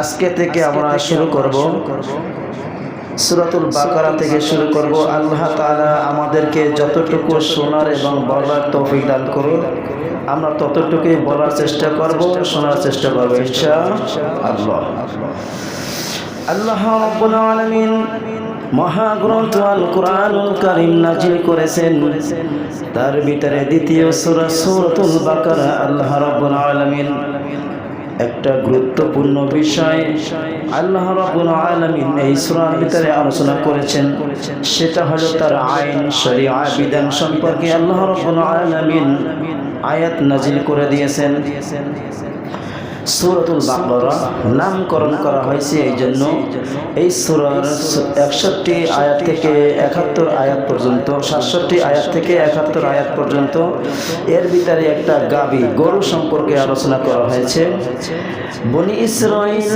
আজকে থেকে আমরা শুরু করব। সুরাতুল বাকারা থেকে শুরু করব। আল্লাহ তাআলা আমাদেরকে যতটুকু শোনার এবং বলার তৌফিক দান করুন। আমরা ততটুকুই বলার চেষ্টা করব শোনার চেষ্টা করব ইনশা আল্লাহ আল্লাহ রাব্বুল আলামিন মহাগ্রন্থ আল কোরআনুল কারীম নাজিল করেছেন। তার ভিতরে দ্বিতীয় সূরা সূরাতুল বাকারা। আল্লাহ রাব্বুল আলামিন একটা গুরুত্বপূর্ণ বিষয় আল্লাহ রাব্বুল আলামিন এই সূরার ভিতরে আলোচনা করেছেন। সেটা হলো তার আইন শরীআ বিধান সম্পর্কে আল্লাহ রাব্বুল আলামিন আয়াত নাজিল করে দিয়েছেন। সুরতুল বাকরা নামকরণ করা হয়েছে এই জন্য। এই সুরার একষট্টি আয়াত থেকে একাত্তর আয়াত পর্যন্ত, সাতষট্টি আয়াত থেকে একাত্তর আয়াত পর্যন্ত এর ভিতরে একটা গাবি, গরু সম্পর্কে আলোচনা করা হয়েছে। বনি ইসরাইল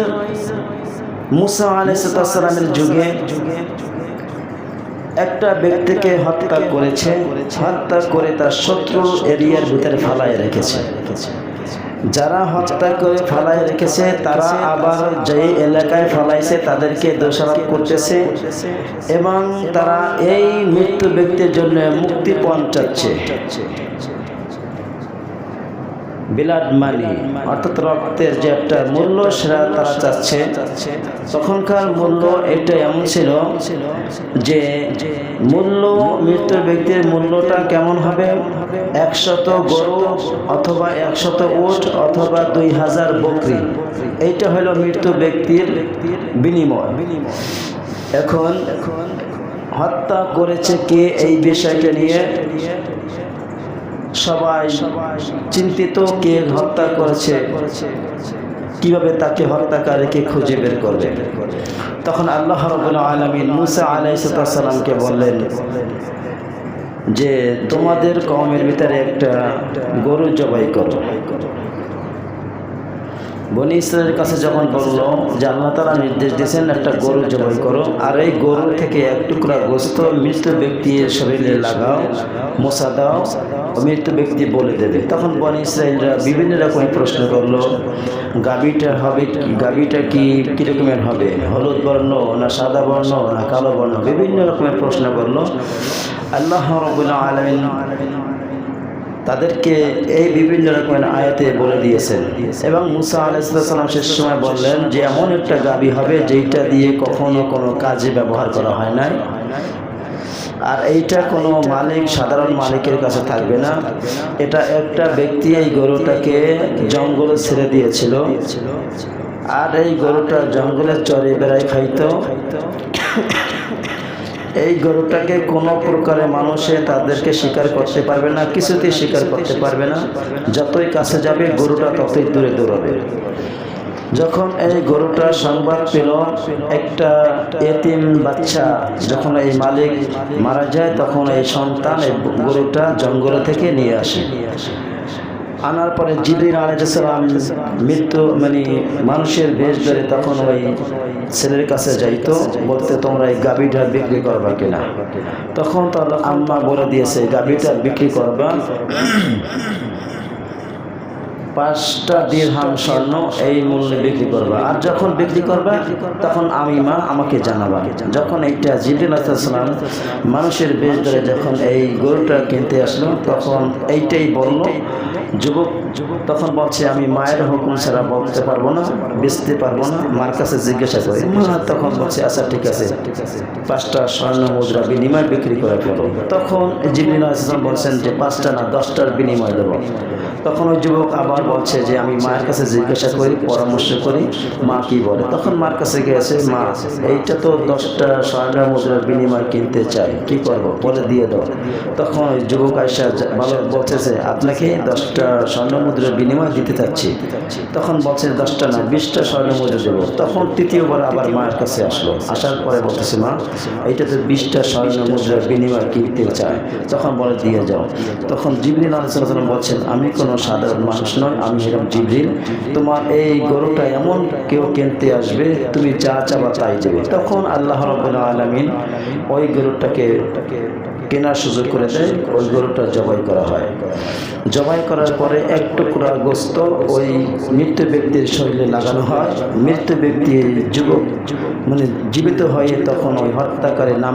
মুসা আলাইসালামের যুগে একটা ব্যক্তিকে হত্যা করেছে, হত্যা করে তার শত্রু এরিয়ার ভিতরে ফালায় রেখেছে। যারা হত্যা করে ফেলায় রেখেছে, তারা আবার যে এলাকায় ফেলাইছে, তাদেরকে দোষারোপ করতেছে এবং তারা এই মৃত্যু ব্যক্তির জন্য মুক্তিপণ পৌঁছাচ্ছে। বিলাড মানি অর্থাৎ রক্তের যে একটা মূল্য সেটা তারা চাচ্ছে। তখনকার মূল্য এটা এমন ছিল যে মূল্য মৃত্যুর ব্যক্তির মূল্যটা কেমন হবে? একশত গরু অথবা একশত উট অথবা দুই হাজার বকরি। এইটা হলো মৃত্যু ব্যক্তির বিনিময়। এখন হত্যা করেছে কে এই বিষয়টা নিয়ে? সবাই চিন্তিত কে হত্যা করেছে? কীভাবে তাকে হত্যাকারীকে খুঁজে বের করবে? তখন আল্লাহ রবুল্লা আলমিন মুসা আলাইসালামকে বললেন যে, তোমাদের কমের ভিতরে একটা গরু জবাই করো। বনি ইসরায়েলের কাছে যখন বলল যে আল্লাহ তারা নির্দেশ দিয়েছেন একটা গরু জবাই করো, আর এই গরু থেকে এক টুকরা গোস্ত মৃত ব্যক্তির শরীরে লাগাও মশা দাও মৃত ব্যক্তি বলে দেবে। তখন বনি ইসরায়েলরা বিভিন্ন রকম প্রশ্ন করল গাবিটা হবে গাবিটা কি কীরকমের হবে? হলুদ বর্ণ না সাদা বর্ণ না কালো বর্ণ? বিভিন্ন রকমের প্রশ্ন করল। আল্লাহ রবুল্লা আলমিন তাদেরকে এই বিভিন্ন রকমের আয়াতে বলে দিয়েছেন। এবং মুসা আলাইসাল্লাম শেষ সময় বললেন যে, এমন একটা গাবি হবে যেটা দিয়ে কখনো কোনো কাজে ব্যবহার করা হয় নাই। আর এইটা কোনো মালিক, সাধারণ মালিকের কাছে থাকবে না। এটা একটা ব্যক্তি এই গরুটাকে জঙ্গলে ছেড়ে দিয়েছিল। আর এই গরুটা জঙ্গলের চরে বেড়াই খাইতো। এই গরুটাকে কোনো প্রকারে মানুষে তাদেরকে শিকার করতে পারবে না, কিছুতেই শিকার করতে পারবে না। যতই কাছে যাবে, গরুটা ততই দূরে দৌড়াবে। যখন এই গরুটা সংবাদ পেল, একটা এতিম বাচ্চা যখন এই মালিক মারা যায়, তখন এই সন্তান এই গরুটা জঙ্গল থেকে নিয়ে আসে। নিয়ে আসে আনার পরে জিবির আলাইসালাম মৃত্যু মানে মানুষের বেশ ধরে তখন ওই ছেলের কাছে যাইতো, বলতে, তোমরা এই গাবিটা বিক্রি করবা কিনা? তখন তার আম্মা বলে দিয়েছে গাবিটা বিক্রি করবা পাঁচটা দীর্হাম স্বর্ণ, এই মূল্যে বিক্রি করবা। আর যখন বিক্রি করবা, তখন আমি মা আমাকে জানাবা। যখন এইটা জিবিন আসলাম মানুষের বেশ ধরে যখন এই গরুটা কিনতে আসলো, তখন এইটাই বলল যুবক যুবক তখন বলছে, আমি মায়ের হুকুম ছাড়া বলতে পারব না, বেচতে পারব না। মার কাছে জিজ্ঞাসা করি তখন বলছে আচ্ছা ঠিক আছে। পাঁচটা স্বর্ণ মুদ্রা বিনিময় বিক্রি করে ফেলো। তখন আসলাম বলছেন যে, পাঁচটা না, দশটার বিনিময় দেবো। তখন ওই যুবক আবার বলছে যে, আমি মায়ের কাছে জিজ্ঞাসা করি, পরামর্শ করি, মা কি বলে? তখন মার কাছে গেছে মা, এইটা তো দশটা স্বর্ণ মুদ্রার বিনিময় কিনতে চাই, কি করব? বলে দিয়ে দাও। তখন ওই যুবক আয়সা ভালো বলতেছে আপনাকে দশটা স্বর্ণ মুদ্রার বিনিময় দিতে চাচ্ছি। তখন বলছে, দশটা না, বিশটা স্বর্ণ মুদ্রা দেবো। তখন তৃতীয়বার আবার মায়ের কাছে আসলো। আসার পরে বলতেছে, মা এইটা তো বিশটা স্বর্ণ মুদ্রার বিনিময় কিনতে চায়? তখন বলে, দিয়ে যাও। তখন জিবলিন আলাইসাল্লাম বলছেন, আমি কোনো সাধারণ মানুষ নয় আমি এরকম জিবরিল। তোমার এই গরুটা এমন কেউ কিনতে আসবে, তুমি যা চাবা তাই দেবে। তখন আল্লাহ রবুল্লা আলমিন ওই গরুটাকে কেনার সুযোগ করে দেয়, ওই গরুটা জবাই করা হয়। জবাই করার পরে এক টুকরা গোস্ত ওই মৃত ব্যক্তির শরীরে লাগানো হয়। মৃত ব্যক্তি, যুবক মানে জীবিত হয়ে তখন ওই হত্যাকারী নাম